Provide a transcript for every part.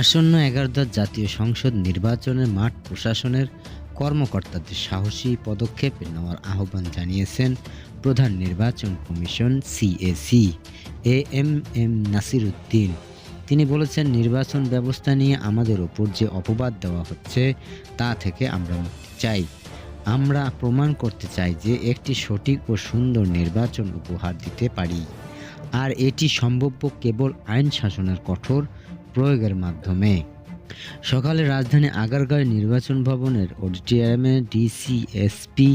আসন্ন এগারোদশ জাতীয় সংসদ নির্বাচনের মাঠ প্রশাসনের কর্মকর্তাদের সাহসী পদক্ষেপ নেওয়ার আহ্বান জানিয়েছেন প্রধান নির্বাচন commission CEC A M M Nasir Uddin তিনি বলেছেন, নির্বাচন ব্যবস্থা নিয়ে আমাদের ওপর যে অপবাদ দেওয়া হচ্ছে, তা থেকে আমরা মুক্তি চাই। আমরা প্রমাণ করতে চাই যে একটি সঠিক ও সুন্দর নির্বাচন উপহার দিতে পারি। আর এটি সম্ভব্য কেবল আইন শাসনের কঠোর প্রয়োগের মাধ্যমে। সকালে রাজধানী আগারগাঁও নির্বাচন ভবনের অডিটোরিয়ামে ডিসিএসপি,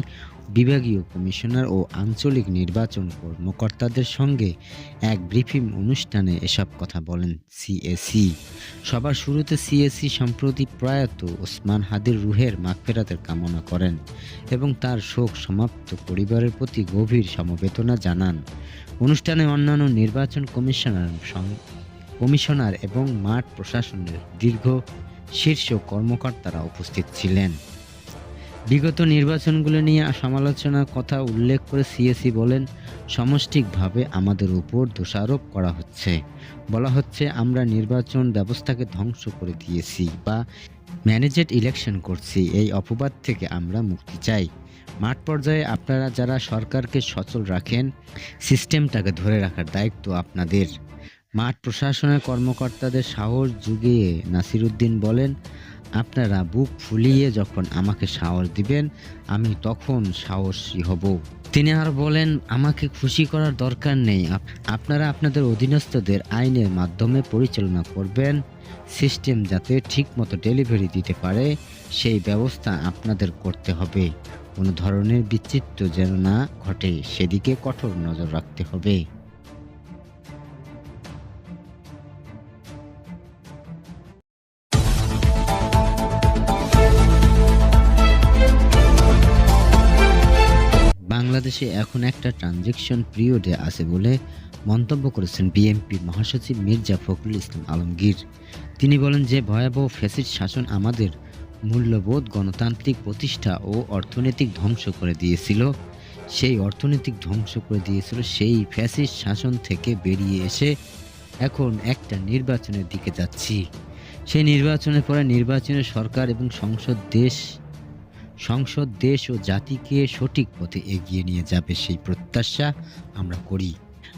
বিভাগীয় কমিশনার ও আঞ্চলিক নির্বাচন কর্মকর্তাদের সঙ্গে এক ব্রিফিং অনুষ্ঠানে এসব কথা বলেন সিএসি। সবার শুরুতে সিএসি সম্প্রতি প্রয়াত ওসমান হাদির রুহের মাগফেরাতের কামনা করেন এবং তার শোক সমাপ্ত পরিবারের প্রতি গভীর সমবেদনা জানান। অনুষ্ঠানে অন্যান্য নির্বাচন কমিশনার কমিশনার এবং মাঠ প্রশাসনের দীর্ঘ শীর্ষ কর্মকর্তারা উপস্থিত ছিলেন। বিগত নির্বাচনগুলো নিয়ে সমালোচনার কথা উল্লেখ করে সিএসি বলেন, সমষ্টিকভাবে আমাদের উপর দোষারোপ করা হচ্ছে। বলা হচ্ছে, আমরা নির্বাচন ব্যবস্থাকে ধ্বংস করে দিয়েছি বা ম্যানেজেড ইলেকশন করছি, এই অপবাদ থেকে আমরা মুক্তি চাই। মাঠ পর্যায়ে আপনারা যারা সরকারকে সচল রাখেন, সিস্টেমটাকে ধরে রাখার দায়িত্ব আপনাদের। মাঠ প্রশাসনের কর্মকর্তাদের সাহস জুগিয়ে নাসিরুদ্দিন বলেন, আপনারা বুক ফুলিয়ে যখন আমাকে সাহস দিবেন, আমি তখন সাহসী হব। তিনি আর বলেন, আমাকে খুশি করার দরকার নেই। আপনারা আপনাদের অধীনস্থদের আইনের মাধ্যমে পরিচালনা করবেন। সিস্টেম যাতে ঠিকমতো ডেলিভারি দিতে পারে, সেই ব্যবস্থা আপনাদের করতে হবে। কোনো ধরনের বিচিত্র যেন না ঘটে, সেদিকে কঠোর নজর রাখতে হবে। বাংলাদেশে এখন একটা ট্রানজেকশন পিরিয়ডে আছে বলে মন্তব্য করেছেন বিএনপি মহাসচিব মির্জা ফখরুল ইসলাম আলমগীর। তিনি বলেন যে ভয়াবহ ফ্যাসিড শাসন আমাদের মূল্যবোধ, গণতান্ত্রিক প্রতিষ্ঠা ও অর্থনৈতিক ধ্বংস করে দিয়েছিল। সেই অর্থনৈতিক ধ্বংস করে দিয়েছিল সেই ফ্যাসিড শাসন থেকে বেরিয়ে এসে এখন একটা নির্বাচনের দিকে যাচ্ছি। সেই নির্বাচনের পরে নির্বাচনের সরকার এবং সংসদ দেশ সংসদ দেশ ও জাতিকে সঠিক পথে এগিয়ে নিয়ে যাবে সেই প্রত্যাশা আমরা করি।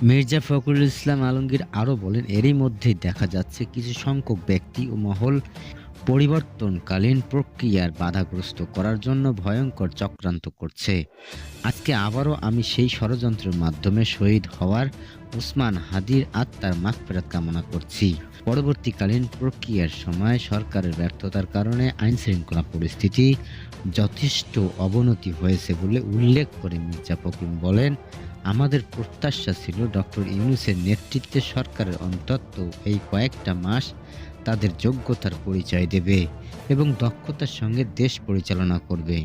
মির্জা ফখরুল ইসলাম আলমগীর আরও বলেন, এরই মধ্যেই দেখা যাচ্ছে কিছু সংখ্যক ব্যক্তি ও মহল পরিবর্তনকালীন প্রক্রিয়ার বাধাগ্রস্ত করার জন্য ভয়ঙ্কর চক্রান্ত করছে। আজকে আবারও আমি সেই ষড়যন্ত্রের মাধ্যমে শহীদ হওয়ার উসমান হাদির আত্মার মাগফেরাত কামনা করছি। পরবর্তীকালীন প্রক্রিয়ার সময় সরকারের ব্যর্থতার কারণে আইন শৃঙ্খলা পরিস্থিতি যথেষ্ট অবনতি হয়েছে বলে উল্লেখ করে মির্জা ফখরুল বলেন, আমাদের প্রত্যাশা ছিল ডক্টর ইউনুসের নেতৃত্বে সরকারের অন্তত এই কয়েকটা মাস তাদের যোগ্যতার পরিচয় দেবে এবং দক্ষতার সঙ্গে দেশ পরিচালনা করবে।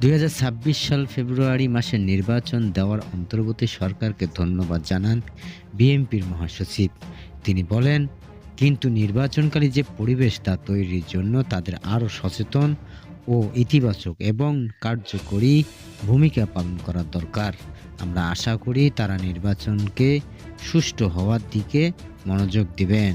দুই হাজার ছাব্বিশ সাল ফেব্রুয়ারি মাসের নির্বাচন দেওয়ার অন্তর্বর্তী সরকারকে ধন্যবাদ জানান বিএনপির মহাসচিব। তিনি বলেন, কিন্তু নির্বাচনকারী যে পরিবেশ তা তৈরির জন্য তাদের আরও সচেতন ও ইতিবাচক এবং কার্যকরী ভূমিকা পালন করা দরকার। আমরা আশা করি তারা নির্বাচনকে সুষ্ঠু হওয়ার দিকে মনোযোগ দিবেন।